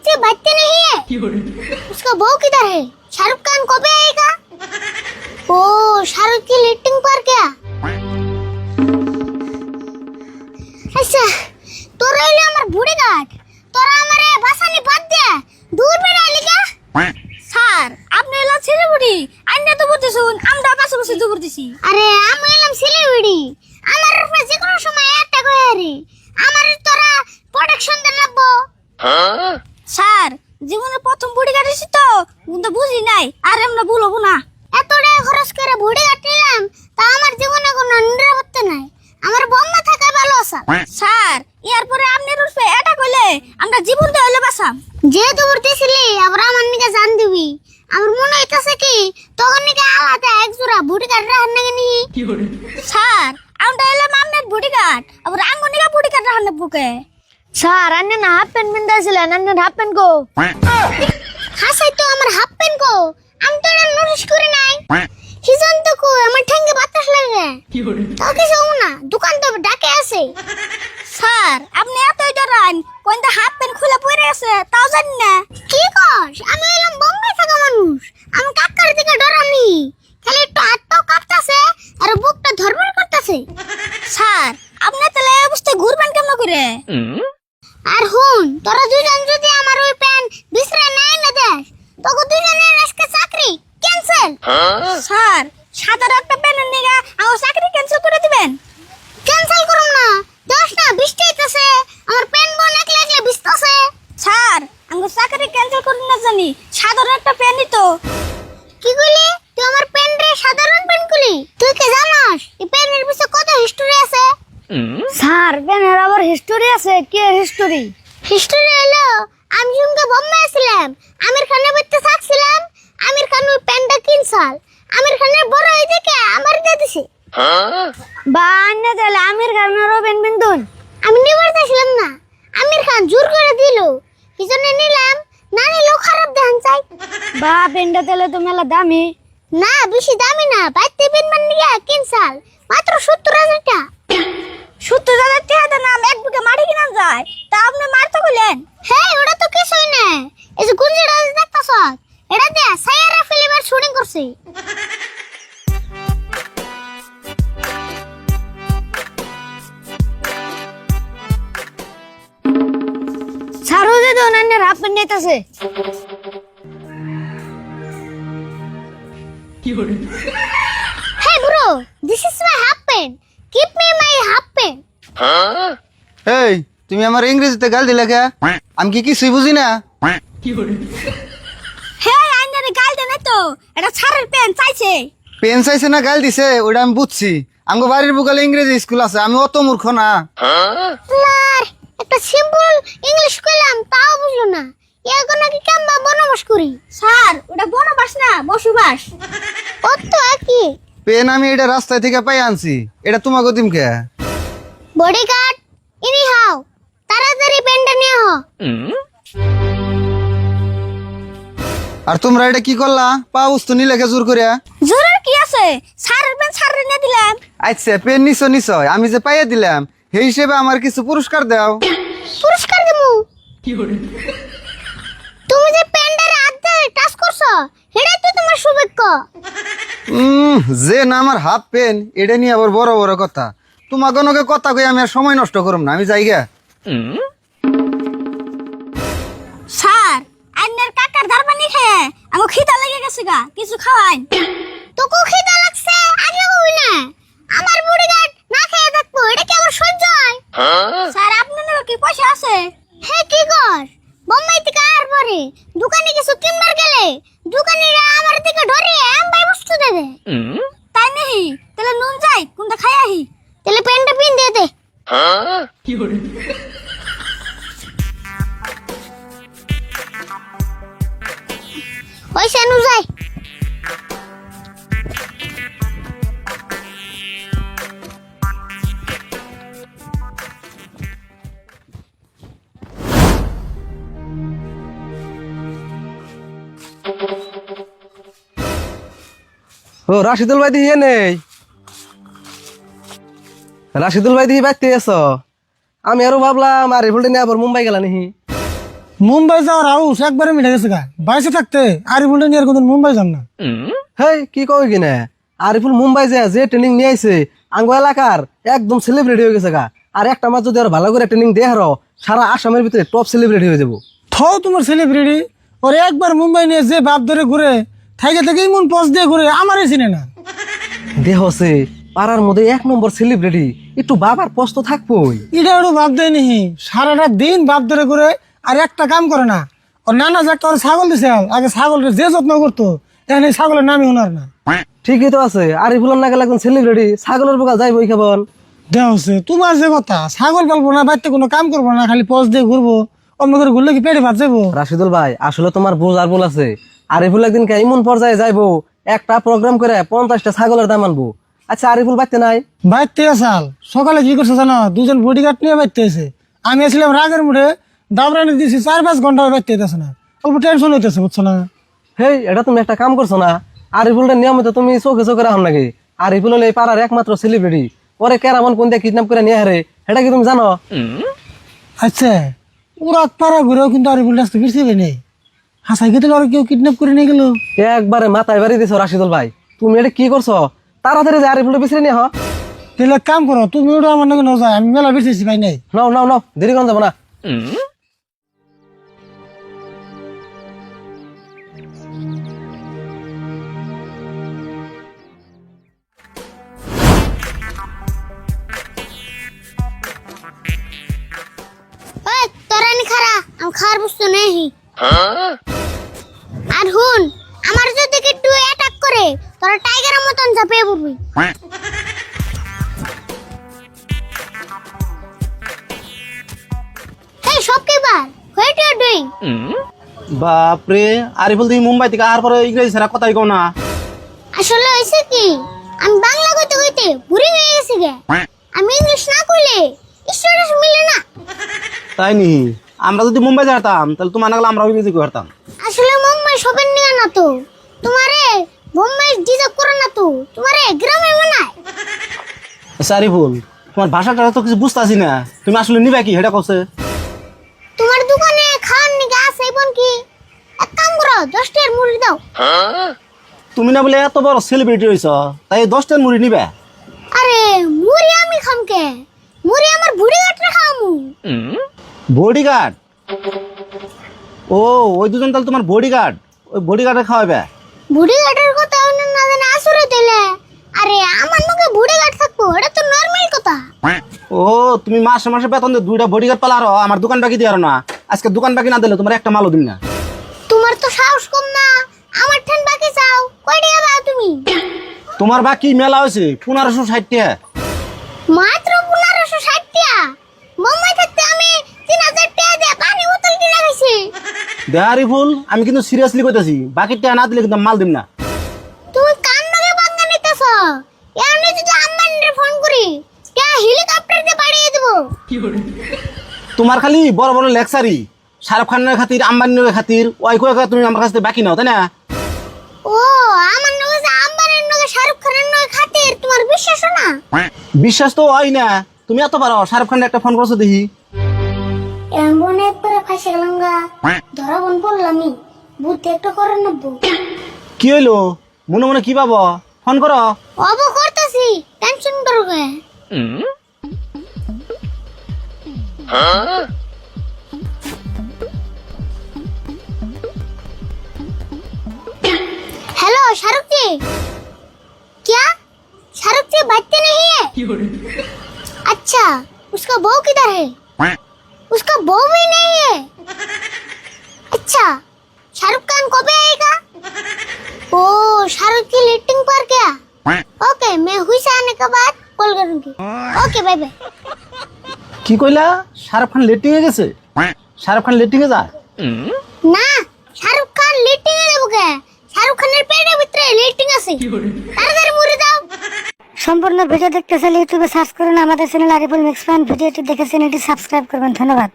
बच्चे बचते नहीं है उसका बहू किधर है शाहरुख खान कब आएगा ओ शाहरुख की लिफ्टिंग पर क्या আচ্ছা তোরা হইলে আমার বুড়ি গাট তোরা আমারে বাসানি বাদ দে দূর বেড়া লিগা স্যার আপনি এলা ছেলে বুড়ি আইনা তো বলতেছুন আমরা পাশে বসে তো করতেছি আরে আমি এলাম শিলিগুড়ি আমার উপরে যে কোনো সময় একটা কয়ে রে আমার তোরা প্রোটেকশন দেন লাগবো স্যার জীবনে প্রথম বুড়ি কাটিছি তো কিন্তু বুঝি নাই আর আমরা ভুলবো না। এত টাকা খরচ করে বুড়ি গাট নিলাম তা আমার জীবনে কোনো নিরাপত্তা নাই। আমার বম্মা থাকা ভালো আছে স্যার ইয়ার পরে আপনার উঠবে এটা কইলে আমরা জীবন দিয়ে হইলে বাঁচাম। যেহেতু উঠতেছিলি আবার আমার নিকে জান দিবি। আমার মনে হইতাছে কি তখন নিকে আলাদা এক জোড়া বুড়ি গাট রাখার নাকি নি? স্যার আমরা এলাম আপনার বুড়ি কাট আবার আঙ্গনিকা বুড়ি কাট রাখার বুকে? স্যার আন্নে না হাফ প্যান্ট পিন্দাছিলেন আন্নের হাফ প্যান্ট গো। হাসাই তো আমার হাফ প্যান্ট গো। আমি তো এটা নোটিস করি নাই। হিজন তো কো আমার ঠ্যাঙ্গে বাতাস লাগে। তাকে কিছু না দোকান তো ডাকে আছে। স্যার আপনি এতই ডরান কোনটা হাফ প্যান্ট খুলে পড়ে আছে তাও জানি না। কি কস? আমি এলাম বোম্বে থাকা মানুষ আমি কাকার দিকে ডরানি খালি একটু হাত পাও কাঁপতাছে আর বুকটা ধরবর করতেছে স্যার আপনি তাহলে এই অবস্থায় ঘুরবেন কেমন করে আর হুন তোরা দুজন যদি আমার ওই প্যান বিছরে নাই না দেখ তোকে দুজনের আজকে চাকরি ক্যান্সেল স্যার সাধারণ একটা প্যানের নিগা আমার চাকরি ক্যান্সেল করে দিবেন। ক্যান্সেল করুম না। দশ না বৃষ্টি হইতাছে। আমার প্যান বোন একলা একলা ভিজতাছে। স্যার আমার চাকরি ক্যান্সেল করুন না জানি। সাধারণ একটা প্যানই তো। কি কইলি? তুই আমার প্যান রে সাধারণ প্যান কইলি? তুই কি জানাস? এই প্যানের পিছে কত হিস্টোরি আছে? স্যার প্যানের আবার হিস্টোরি আছে। কি হিস্টোরি হিস্টোরি হলো আমি সঙ্গে বোম্বে আসছিলাম আমির খানের বাড়িতে থাকছিলাম। আমির খান ওই প্যানটা কিনছাল। আমির খানের বড় হয়ে দেখে আমার দিছে। বা আন্নে তাহলে আমির খানেরও প্যান্ট পিন্তুন আমি নিবার চাইছিলাম না। আমির খান জোর করে দিল। কি জন্য নিলাম? না নিলেও খারাপ দেখান চাই। বা প্যান্টটা তাহলে তো মেলা দামি। না বেশি দামি না। বাইতে মান নিয়ে কিনছাল। মাত্র সত্তর হাজার টাকা। সত্তর স্যারও যে তো আন্নের হাফ প্যান্ট নিতেছে। Hey bro, this is my half pen. Give me my half. এই তুমি আমার ইংরেজিতে গাল দিলে কে? আমি কি কিছুই বুঝি না? হ্যাঁ আইনারে গাল দেন তো এটা ছাড়ের প্যান চাইছে। পেন চাইছে না গাল দিছে ওটা আমি বুঝছি। আমার বাড়ির বুকালে ইংরেজি স্কুল আছে আমি অত মূর্খ না। লার একটা সিম্পল ইংলিশ কইলাম তাও বুঝলো না। এখন নাকি কেমবা বনবাস করি? স্যার ওটা বনবাস না বসবাস। ও তো একই পেন আমি এটা রাস্তায় থেকে পাই আনছি। এটা তোমাকে দিম কে? বডিগার্ড ইনি হাও। তাড়াতাড়ি পেনটা নিয়ে হো আর তোমরা এটা কি করলা? পা বস্তু নিলে কে জোর করিয়া? জোরের কি আছে? ছাড়ের পেন ছাড়ের নিয়ে দিলাম। আচ্ছা পেন নিছো নিশ্চয় আমি যে পাইয়া দিলাম সেই হিসেবে আমার কিছু পুরস্কার দাও। পুরস্কার দেবো? তুমি যে পেনটারে আধা টাচ করছ সেটাই তো তোমার সৌভাগ্য। উম, যে না আমার হাফ পেন এটা নিয়ে আবার বড় বড় কথা। তোমাকে নকে কথা কই আমি আর সময় নষ্ট করুম না আমি যাই গে স্যার আইনের কাকার ধারবানি খেয়ে আমার খিদা লেগে গেছে গা কিছু খাওয়াই। তোকে খিদা লাগছে আগে কই না। আমার বডিগার্ড না খেয়ে থাকব এটা কি হয় স্যার, আপনার কি পয়সা আছে? হে, কি কর? বোম্বাই থেকে আর পরে দোকানে কিছু কিনবার গেলে? দোকানিরা আমার দিকে ধরে আমবাই বস্তু দেবে। তাই নেহি তাহলে নুন যাই কোনটা খাই আহি? তাহলে প্যান্টটা পিন দিয়ে দে। ওই সেনু যাই ও রাশিদুল ভাই দিহি নেই রাশিদুল ভাই দিহি বাইতে আছো? আমি আরও ভাবলাম আর রিভোল্টে নিয়ে আবার মুম্বাই গেলা নিহি মুম্বাই যাওয়ার হাউস একবারে মিটে গেছে গা। বাইসে থাকতে আরিফুলটা নিয়ে আর কোনদিন মুম্বাই যান না। হেই কি কই কিনা আরিফুল মুম্বাই যে যে ট্রেনিং নিয়ে আইছে আঙ্গ এলাকার একদম সেলিব্রিটি হয়ে গেছে গা। আর একটা মাস যদি আর ভালো করে ট্রেনিং দেয় হারো সারা আসামের ভিতরে টপ সেলিব্রিটি হয়ে যাব। থো তোমার সেলিব্রিটি ওরে একবার মুম্বাই নিয়ে যে বাপ ধরে ঘুরে থাইকে থেকে ইমন পজ দিয়ে ঘুরে আমারই চিনে না। দেহ সে পাড়ার মধ্যে এক নম্বর সেলিব্রিটি একটু বাবার পোস্ত থাকবোই। এটা ওর বাপ দেয় নিহি সারাটা দিন বাপ ধরে ঘুরে আর একটা কাম করে না। ওর নানা যে একটা ওর ছাগল দিছে আগে ছাগলের যে যত্ন করতো এখন এই ছাগলের নামই ওনার না। ঠিকই তো আছে আরিফুলের না গেলে একজন সেলিব্রিটি ছাগলের বোকা যাইবো কেবল দেওয়া হচ্ছে তোমার যে কথা ছাগল পালবো না বাড়িতে কোনো কাম করব না খালি পজ দিয়ে ঘুরবো অন্য করে ঘুরলে কি পেটে ভাত যাব রাশিদুল ভাই আসলে তোমার আর ভুল আছে। আরিফুল একদিন কে এমন পর্যায়ে যাইবো একটা প্রোগ্রাম করে পঞ্চাশটা ছাগলের দাম আনব। আচ্ছা আরিফুল বাড়তে নাই? বাইতে আসাল। সকালে কি করছে জানো? দুজন বডিগার্ড নিয়ে বাইতে এসে আমি আসলাম রাগের মুড়ে দাবরানি দিয়েছি চার পাঁচ ঘণ্টা বাইতে যেতেছে না। অল্প টেনশন হইতেছে বুঝছ না? হেই এটা তুমি একটা কাম করছ না? আরিফুলটা নিয়মিত তুমি চোখে চোখে রাখো নাকি? আরিফুল হলে এই পাড়ার একমাত্র সেলিব্রিটি পরে কেরামন কোন দিয়ে কিডন্যাপ করে নিয়ে হারে এটা কি তুমি জানো? আচ্ছা ওরা পাড়া ঘুরেও কিন্তু আর বুলটা আসতে ফিরছিল নেই হাসাই গেতে আর কেউ কিডন্যাপ করে নিয়ে গেল? একবারে মাথায় বাড়ি দিছো রাশিদুল ভাই। তুমি এটা কি করছ? তাড়াতাড়ি যে আরিফুলটা পিছিয়ে নিয়ে হ। তাহলে কাম করো তুমি ওটা আমার নাকি নজায় আমি মেলা বেঁচেছি ভাই নাই। নাও নাও নাও দেরি কম যাব না। ওই তোরা নি খারা আমি খাওয়ার বস্তু নেই। আর হুন আমার যদি একটু অ্যাটাক করে তোরা টাইগারের মতন ঝাঁপিয়ে পড়বি। এই সব কে হোয়াট ইউ ডুইং বাপরে আরিফুল তুমি মুম্বাই থেকে আর পরে ইংরেজি ছাড়া কথাই কও না। আসলে হয়েছে কি আমি বাংলা কইতে কইতে বুড়ি হয়ে গেছি গে। আমি ইংলিশ না কইলে স্টুডেন্ট মিলে না। তাই নি? আমরা যদি মুম্বাই যেতাম তাহলে তোমার নাগলে আমরা ইংরেজি করতাম আসলে মুম্বাই সবের নিয়ে না তো? তোমারে মুম্বাই ডিজার্ভ করে না তো? তোমারে গ্রামে মানায়? আরিফুল তোমার ভাষাটা তো কিছু বুঝতেছি না। তুমি আসলে নিবে কি সেটা কছে তোমার দোকানে খাওয়ার নিকে আছে বোন কি? এক কাম করো দশটার মুড়ি দাও। তুমি না বলে এত বড় সেলিব্রিটি হয়েছ তাই দশটার মুড়ি নিবে? আরে মুড়ি আমি খামকে মুড়ি আমার বুড়ি কাটরে খামু বডিগার্ড ও ওই দুজন তাহলে তোমার বডিগার্ড ওই বডিগার্ডে খাওয়াবে বুড়ি কাটের কথা অন্য না জানে আসরে দিলে। আরে আমার মুখে বুড়ি কাট থাকব এটা তো নর্মাল কথা। ও তুমি মাসে মাসে বেতন দিয়ে দুইটা বডিগার্ড পালারো আমার দোকান বাকি দিয়ে না। আজকে দোকান বাকি না দিলে তোমার একটা মালও দিন না। তোমার তো সাহস কম না। আমার ঠান বাকি চাও কই টাকা দাও তুমি? তোমার বাকি মেলা হয়েছে পনেরোশো ষাট টাকা। মাত্র পনেরোশো ষাট টাকা? মুম্বাই থাকতে আমি তিন হাজার টাকা দিয়ে পানি দেহারি ফুল আমি কিন্তু সিরিয়াসলি কইতাছি বাকি টাকা না দিলে কিন্তু মাল দিম না। তুমি কান নাগে বাঙ্গা নিতেছ। এমনি যদি আম্বানির ফোন করি কে হেলিকপ্টার দিয়ে পাঠিয়ে দেবো? তোমার খালি বড় বড় লেকচারি শাহরুখ খানের খাতির আম্বানির খাতির ওই কয়ে কয়ে তুমি আমার কাছ বাকি নাও তাই না? ও আমার নগে যে আম্বানির নগে শাহরুখ খানের নগে খাতির তোমার বিশ্বাস না? বিশ্বাস তো হয় না। তুমি এত পারো শাহরুখ খানের একটা ফোন করছ দেখি। এমন একবারে ফাঁসে গেলাম গা ধরা বন পড়লামই বুদ্ধি একটা করে নেবো কি হইলো মনে মনে কি পাবো ফোন করো অব করতেছি টেনশন করো গে हेलो शाहरुख जी क्या शाहरुख जी बच्चे नहीं है अच्छा उसका बहू किधर है उसका बहू भी नहीं है अच्छा शाहरुख खान कब आएगा ओ शाहरुख की लिटिंग पर क्या ओके मैं हुई से आने के बाद कॉल करूंगी ओके बाय बाय কি কইলা শাহরুখ খান লেটিং এ গেছে শাহরুখ খান লেটিং এ যায় না শাহরুখ খান লিটিং এ দেবো কে শাহরুখ খানের পেটের ভিতরে লিটিং আছে তাড়াতাড়ি মুড়ি দাও সম্পূর্ণ ভিডিও দেখতে চাইলে ইউটিউবে সার্চ করুন আমাদের চ্যানেল আরিফুল মিক্স ভিডিওটি দেখেছেন চ্যানেলটি সাবস্ক্রাইব করবেন। ধন্যবাদ।